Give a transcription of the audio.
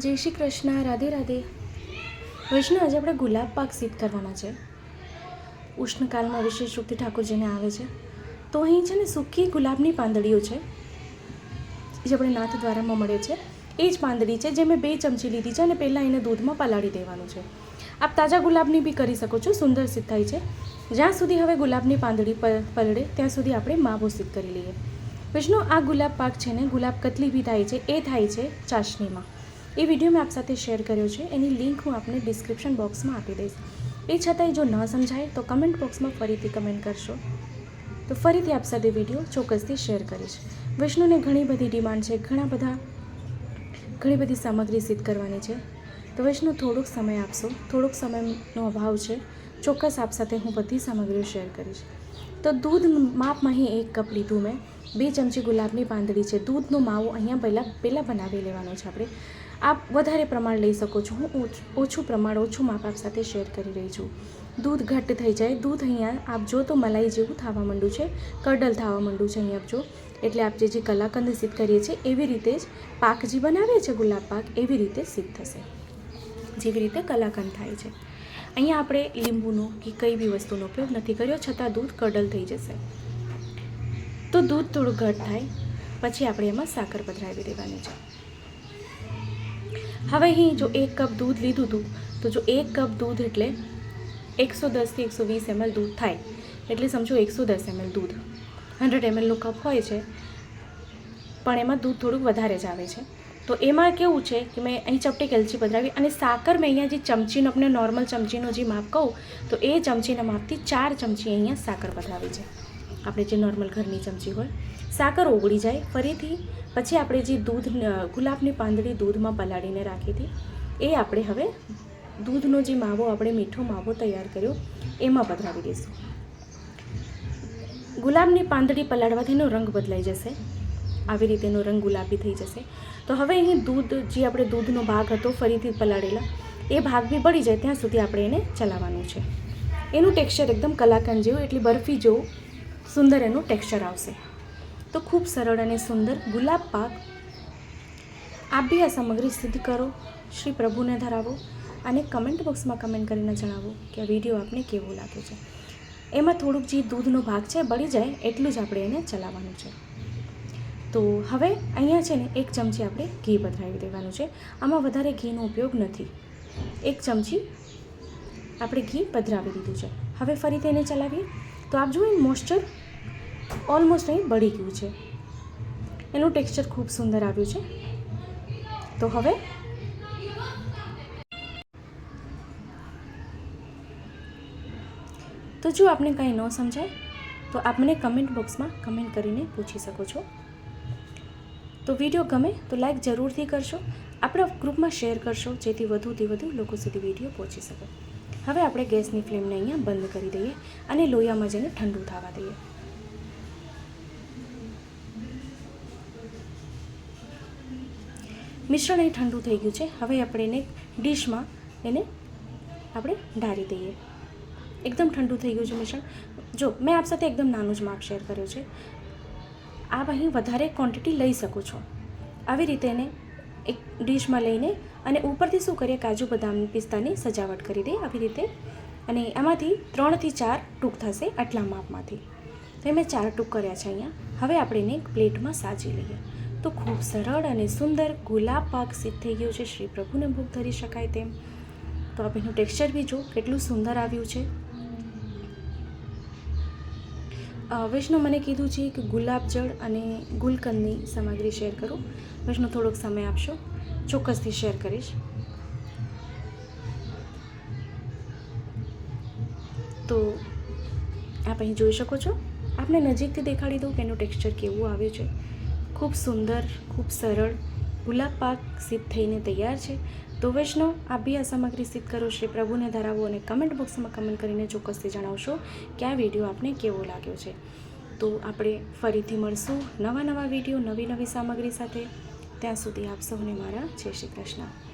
જય શ્રી કૃષ્ણ, રાધે રાધે. વૈષ્ણવ આજે આપણે ગુલાબ પાક સિદ્ધ કરવાના છે. ઉષ્ણકાલમાં વિશેષ રૂપથી ઠાકોરજીને આવે છે. તો અહીં છે ને સૂકી ગુલાબની પાંદડીઓ છે. જે આપણે નાથ દ્વારામાં મળે છે. એ જ પાંદડી છે જે મેં બે ચમચી લીધી છે અને પહેલાં એને દૂધમાં પલાળી દેવાનું છે. આપ તાજા ગુલાબની બી કરી શકો છો, સુંદર સિદ્ધ થાય છે. જ્યાં સુધી હવે ગુલાબની પાંદડી પલળે, ત્યાં સુધી આપણે માવો સિદ્ધ કરી લઈએ. વિષ્ણુ આ ગુલાબ પાક છે ને, ગુલાબ કતલી બી થાય છે, એ થાય છે ચાસણીમાં. એ વીડિયો મેં આપ સાથે શેર કર્યો છે. એની લિંક હું આપને ડિસ્ક્રિપ્શન બોક્સમાં આપી દઈશ. એ છતાંય જો ન સમજાય તો કમેન્ટ બોક્સમાં ફરીથી કમેન્ટ કરશો. તો ફરીથી આપ સાથે વીડિયો ચોક્કસથી શેર કરીશ. વિષ્ણુને ઘણી બધી ડિમાન્ડ છે. ઘણા બધા, ઘણી બધી સામગ્રી સિદ્ધ કરવાની છે. તો વિષ્ણુ, થોડોક સમય આપશો. થોડોક સમયનો અભાવ છે. ચોક્કસ આપ સાથે હું બધી સામગ્રીઓ શેર કરીશ. તો દૂધ માપમાં અહીં એક કપ લીધું મેં. બે ચમચી ગુલાબની પાંદડી છે. દૂધનો માવો અહીંયા પહેલાં પહેલાં બનાવી લેવાનો છે આપણે. આપ વધારે પ્રમાણ લઈ શકો છો. હું ઓછ- પ્રમાણ ઓછું માપ આપ સાથે શેર કરી રહી છું. દૂધ ઘટ્ટ થઈ જાય. દૂધ અહીંયા આપ જો તો મલાઈ જેવું થવા માંડ્યું છે. કડલ થવા માંડ્યું છે અહીંયા આપ જો. એટલે આપ જે જે કલાકંદ સિદ્ધ કરીએ છીએ, એવી રીતે જ પાક જે બનાવીએ છીએ ગુલાબ પાક, એવી રીતે સિદ્ધ થશે. જેવી રીતે કલાકંદ થાય છે. અહીંયા આપણે લીંબુનો કે કઈ બી વસ્તુનો ઉપયોગ નથી કર્યો, છતાં દૂધ કડલ થઈ જશે. તો દૂધ થોડું ઘટ થાય. પછી આપણે એમાં સાકર પધરાવી દેવાની છે. હવે અહીં જો એક કપ દૂધ લીધું હતું, તો જો એક કપ દૂધ એટલે એકસો દસથી એકસો વીસ એમએલ દૂધ થાય. એટલે સમજો એકસો દસ એમએલ દૂધ. હંડ્રેડ એમએલનું કપ હોય છે, પણ એમાં દૂધ થોડુંક વધારે જ આવે છે. તો એમાં કેવું છે કે મેં અહીં ચપટી કેલચી પધરાવી અને સાકર મેં અહીંયા જે ચમચીનો, આપણે નોર્મલ ચમચીનો જે માપ કહું, તો એ ચમચીના માપથી ચાર ચમચી અહીંયા સાકર પધરાવી છે. આપણે જે નોર્મલ ઘરની ચમચી હોય, સાકર ઓગળી જાય. ફરીથી પછી આપણે જે દૂધ ગુલાબની પાંદડી દૂધમાં પલાળીને રાખી હતી, એ આપણે હવે દૂધનો જે માવો, આપણે મીઠો માવો તૈયાર કર્યો, એમાં પધરાવી દઈશું. ગુલાબની પાંદડી પલાળવાથી એનો રંગ બદલાઈ જશે. આવી રીતે એનો રંગ ગુલાબી થઈ જશે. તો હવે અહીં દૂધ, જે આપણે દૂધનો ભાગ હતો ફરીથી પલાળેલા, એ ભાગ બી બળી જાય, ત્યાં સુધી આપણે એને ચલાવવાનું છે. એનું ટેક્સચર એકદમ કલાકંદ જેવું, એટલી બરફી જેવું સુંદર એનું ટેક્સચર આવશે. તો ખૂબ સરળ અને સુંદર ગુલાબ પાક. આપ બી આ સામગ્રી સિદ્ધ કરો, શ્રી પ્રભુને ધરાવો અને કમેન્ટ બોક્સમાં કમેન્ટ કરીને જણાવો કે આ વીડિયો આપને કેવો લાગે છે. એમાં થોડુંક જે દૂધનો ભાગ છે બળી જાય એટલું જ આપણે એને ચલાવવાનું છે. તો હવે અહીંયા છે ને એક ચમચી આપણે ઘી પધરાવી દેવાનું છે. આમાં વધારે ઘીનો ઉપયોગ નથી. એક ચમચી આપણે ઘી પધરાવી દીધું છે. હવે ફરીથી એને ચલાવીએ. તો આપ જુઓ મોઇસ્ચર ઓલમોસ્ટ અહીં બળી ગયું છે. એનું ટેક્સચર ખૂબ સુંદર આવ્યું છે. તો હવે તો જો આપને કંઈ ન સમજાય, તો આપ મને કમેન્ટ બોક્સમાં કમેન્ટ કરીને પૂછી શકો છો. તો વીડિયો ગમે તો લાઈક જરૂરથી કરશો. આપણા ગ્રુપમાં શેર કરશો, જેથી વધુથી વધુ લોકો સુધી વીડિયો પહોંચી શકે. હવે આપણે ગેસની ફ્લેમને અહીંયા બંધ કરી દઈએ અને લોયામાં જઈને ઠંડુ થવા દઈએ. મિશ્રણ અહીં ઠંડુ થઈ ગયું છે. હવે આપણે એને ડીશમાં એને આપણે ઢારી દઈએ. એકદમ ઠંડુ થઈ ગયું છે મિશ્રણ. જો, મેં આપ સાથે એકદમ નાનું જ માપ શેર કર્યો છે. આપ અહીં વધારે ક્વોન્ટિટી લઈ શકો છો. આવી રીતે એને એક ડીશમાં લઈને અને ઉપરથી શું કરીએ? કાજુ બદામ પિસ્તાની સજાવટ કરી દઈએ આવી રીતે. અને એમાંથી ત્રણથી ચાર ટૂંક થશે આટલા માપમાંથી. તો મેં ચાર ટૂંક કર્યા છે અહીંયા. હવે આપણે એને એક પ્લેટમાં સાજી લઈએ. તો ખૂબ સરળ અને સુંદર ગુલાબ પાક સિદ્ધ થઈ ગયો છે. શ્રી પ્રભુને ભોગ ધરી શકાય તેમ. તો આપ એનું ટેક્સચર બી જો કેટલું સુંદર આવ્યું છે. વૈષ્ણવ મને કીધું છે કે ગુલાબ જળ અને ગુલકંદની સામગ્રી શેર કરો. વૈષ્ણવ થોડોક સમય આપશો. ચોક્કસથી શેર કરીશ. તો આપ અહીં જોઈ શકો છો. આપને નજીકથી દેખાડી દઉં કે એનું ટેક્સચર કેવું આવ્યું છે. ખૂબ સુંદર, ખૂબ સરળ ગુલાબ પાક સિદ્ધ થઈને તૈયાર છે. તો વૈષ્ણવ, આપ બી આ સામગ્રી સિદ્ધ કરો. શ્રી પ્રભુને ધરાવો અને કમેન્ટ બોક્સમાં કમેન્ટ કરીને ચોક્કસથી જણાવશો કે આ વીડિયો આપને કેવો લાગ્યો છે. તો આપણે ફરીથી મળશું નવા નવા વીડિયો નવી નવી સામગ્રી સાથે. ત્યાં સુધી આપ સૌને મારા જય શ્રી કૃષ્ણ.